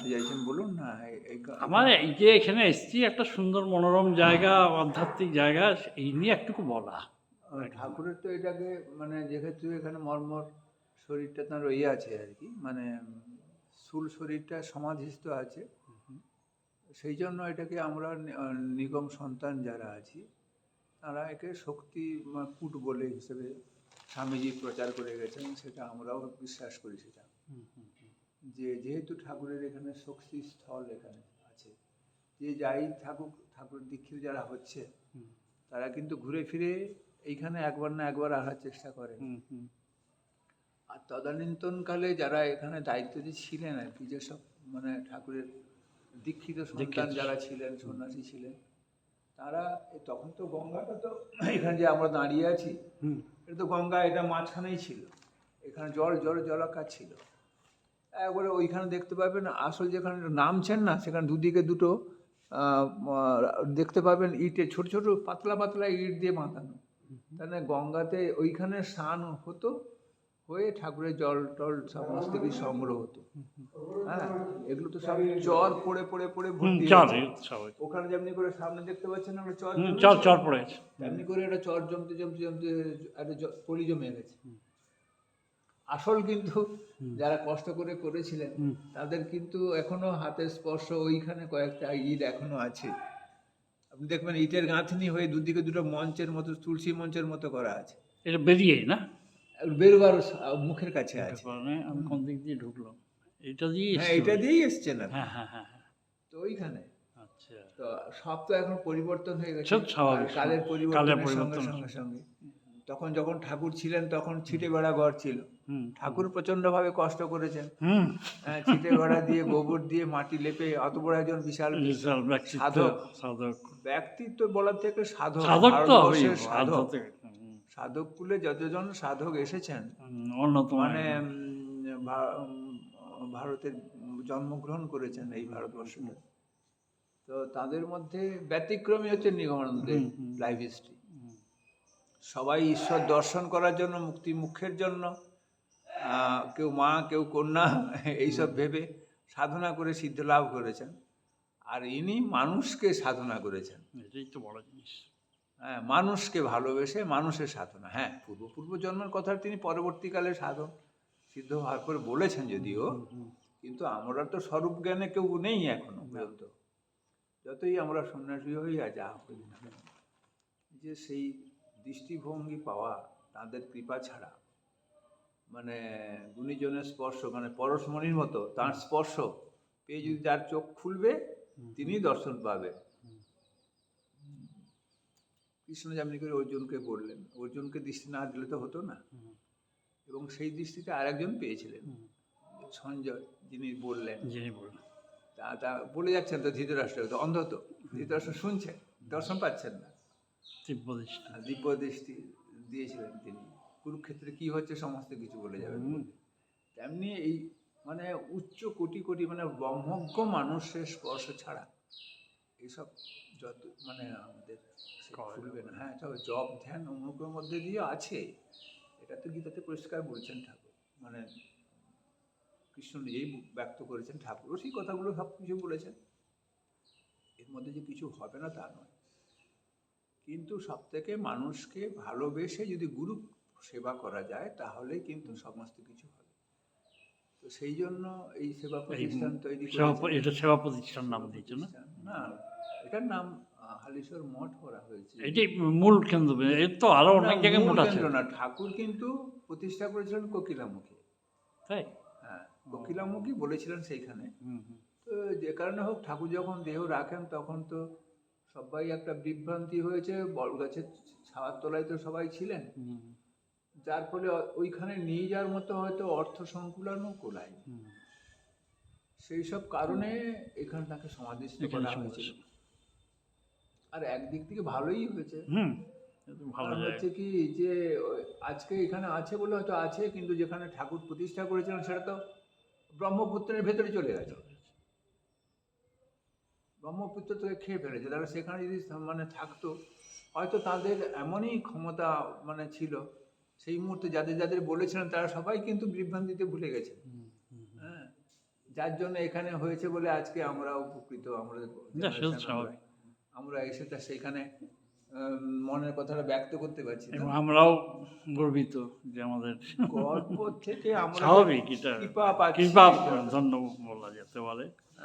চাইছেন বলুন না আমার এই যে এখানে এসছি একটা সুন্দর মনোরম জায়গা আধ্যাত্মিক জায়গা এই নিয়ে একটুকু বলা। ঠাকুরের তো এটাকে মানে যেহেতু এখানে মর্মর শরীরটা তার ইয়ে আছে আর কি মানে স্থূল শরীরটা সমাধিস্থ আছে সেই জন্য এটাকে আমরা নিগম সন্তান যারা আছি তারা একে শক্তি কূট বলে হিসেবে স্বামীজি প্রচার করে গেছেন সেটা আমরাও বিশ্বাস করি সেটা। যে যেহেতু ঠাকুরের এখানে শক্তি স্থল এখানে আছে যে যাই থাকুক ঠাকুর দীক্ষিত যারা হচ্ছে তারা কিন্তু ঘুরে ফিরে এইখানে একবার না একবার আসার চেষ্টা করে। আর তদানীন্তনকালে যারা এখানে দায়িত্বে ছিলেন আর কি যেসব মানে ঠাকুরের দীক্ষিত সন্তান যারা ছিলেন সন্ন্যাসী ছিলেন তারা তখন তো গঙ্গাটা তো এখানে যে আমরা দাঁড়িয়ে আছি এটা তো গঙ্গা এটা মাঝখানেই ছিল। এখানে জল জল জলাকার ছিল। একবারে ওইখানে দেখতে পাবেন আসল যেখানে নামছেন না সেখানে দুদিকে দুটো দেখতে পাবেন ইটে ছোট ছোট পাতলা পাতলা ইট দিয়ে বাঁধানো। তাহলে গঙ্গাতে ওইখানে স্নান হতো হয়ে ঠাকুরের জল টল সমস্ত কিছু সংগ্রহ হতো। হ্যাঁ এগুলো তো সব চর পড়ে পড়ে পড়ে ওখানে যেমনি করে সামনে দেখতে পাচ্ছেন আমরা চর। চল চল পড়ে তেমনি করে এটা চর জমতে জমতে জমতে একটা পলি জমে গেছে। আসল কিন্তু যারা কষ্ট করে করেছিলেন তাদের কিন্তু এখনও হাতের স্পর্শ ওইখানে কয়েকটা ইট এখনও আছে। আপনি দেখবেন ইটের গাঁথনি হয়ে দুদিকে দুটো মঞ্চের মতো তুলসী মঞ্চের মতো করা আছে। এটা বেরিয়ে না? বেরোবার মুখের কাছে আছে। আমি কোন দিক দিয়ে ঢুকলাম? এটা দিয়ে হ্যাঁ এটা দিয়েই এসছেন আপনি। হ্যাঁ হ্যাঁ হ্যাঁ হ্যাঁ। তো ওইখানে। আচ্ছা। তো সব তো এখন পরিবর্তন হয়ে গেছে। সব স্বাভাবিক, কালের পরিবর্তনের সঙ্গে পরিবর্তন। সঙ্গে সঙ্গে। তখন যখন ঠাকুর ছিলেন তখন ছিটে বেড়া ঘর ছিল। ঠাকুর প্রচন্ডভাবে কষ্ট করেছেন। হ্যাঁ, ছিটে ঘোড়া দিয়ে গোবর দিয়ে মাটি লেপে অত বড় একজন বিশাল সাধক। সাধক। ব্যক্তিত্ব বলার থেকে সাধক সাধক সাধক। কুলে যতজন সাধক এসেছেন অন্যতম মানে ভারতের জন্মগ্রহণ করেছেন এই ভারতবর্ষে তো তাদের মধ্যে ব্যতিক্রমী হচ্ছে নিগমানন্দের। লাইফ হিস্ট্রি সবাই ঈশ্বর দর্শন করার জন্য মুক্তি মুখের জন্য কেউ মা কেউ কন্যা এইসব ভেবে সাধনা করে সিদ্ধ লাভ করেছেন। আর ইনি মানুষকে সাধনা করেছেন। এটাই তো বড় জিনিস। হ্যাঁ মানুষকে ভালোবেসে মানুষের সাধনা। হ্যাঁ পূর্ব পূর্ব জন্মের কথা তিনি পরবর্তীকালে সাধন সিদ্ধ হওয়ার পরে বলেছেন যদিও কিন্তু আমরা তো স্বরূপ জ্ঞানে কেউ নেই এখনও পর্যন্ত। যতই আমরা সন্ন্যাসী হই আর যা করি কেন, যে সেই দৃষ্টিভঙ্গি পাওয়া তাদের কৃপা ছাড়া। মানে গুণীজনের স্পর্শ মানে পরশমণির মতো তার স্পর্শ পেয়ে যদি তার চোখ খুলবে তিনি দর্শন পাবে। কৃষ্ণ যেমনি করে অর্জুনকে বললেন অর্জুনকে দৃষ্টি না দিলে তো হতো না। এবং সেই দৃষ্টিতে আরেকজন পেয়েছিলেন সঞ্জয় যিনি বললেন। যিনি বললেন। তা তা বলে যাচ্ছেন তো ধৃতরাষ্ট্র তো অন্ধ তো ধৃতরাষ্ট্র শুনছেন দর্শন পাচ্ছেন না। তিব্বদিষ্টি আর দিব্য দৃষ্টি দিয়েছিলেন তিনি। কুরুক্ষেত্রে কি হচ্ছে সমস্ত কিছু বলে যাবেন। তেমনি এই মানে উচ্চ কোটি কোটি মানে ব্রহ্মজ্ঞ মানুষের স্পর্শ ছাড়া এইসব যত মানে আমাদের। খুলবে না। হ্যাঁ তবে জব ধ্যান অনুগ্রহের মধ্যে দিয়ে আছে। এটা তো গীতাতে পরিষ্কার বলছেন ঠাকুর। মানে কৃষ্ণ নিজেই ব্যক্ত করেছেন ঠাকুরও সেই কথাগুলো সব কিছু বলেছেন। এর মধ্যে যে কিছু হবে না তা নয়। কিন্তু সব থেকে মানুষকে ভালোবেসে যদি গুরু সেবা করা যায় তাহলে কিন্তু সমস্ত কিছু হবে। তো সেই জন্য এই সেবা প্রতিষ্ঠান তৈরি এটা সেবা প্রতিষ্ঠান নাম দিয়েছে না? না এটার নাম হালিশ্বর মঠ করা হয়েছে। এটাই মূল কেন্দ্র এর তো আরও অনেক জায়গায় মোট আছে। না ঠাকুর কিন্তু প্রতিষ্ঠা করেছিলেন কোকিলামুখী। তাই? হ্যাঁ কোকিলামুখী বলেছিলেন সেইখানে। তো যে কারণে হোক ঠাকুর যখন দেহ রাখেন তখন তো সবাই একটা বিভ্রান্তি হয়েছে বট গাছের ছাওয়ার তলায় তো সবাই ছিলেন। যার ফলে ওইখানে নিয়ে যাওয়ার মতো হয়তো অর্থ সংকুলনও কোলায়। সেই সব কারণে এখানে তাকে সমাধিস্থ করা। হয়েছিল। আর একদিক থেকে ভালোই হয়েছে। হচ্ছে কি যে আজকে এখানে আছে বলে হয়তো আছে কিন্তু যেখানে ঠাকুর প্রতিষ্ঠা করেছিলেন সেটা তো ব্রহ্মপুত্রের ভেতরে চলে গেছে। ব্রহ্মপুত্র থেকে খেয়ে ফেলেছে। তারা সেখানে যদি মানে থাকতো হয়তো তাদের এমনই ক্ষমতা মানে ছিল সেই মুহূর্তে যাদের যাদের বলেছিলেন তারা সবাই কিন্তু বিভ্রান্তিতে ভুলে গেছে হ্যাঁ যার জন্য এখানে হয়েছে বলে আজকে আমরা উপকৃত আমরা এসে তা সেখানে মনের কথাটা ব্যক্ত করতে পারছি এবং আমরাও গর্বিত যে আমাদের গল্প থেকে আমরা স্বাভাবিক এটা কৃপা কৃপা ধন্য বলা যেতে পারে।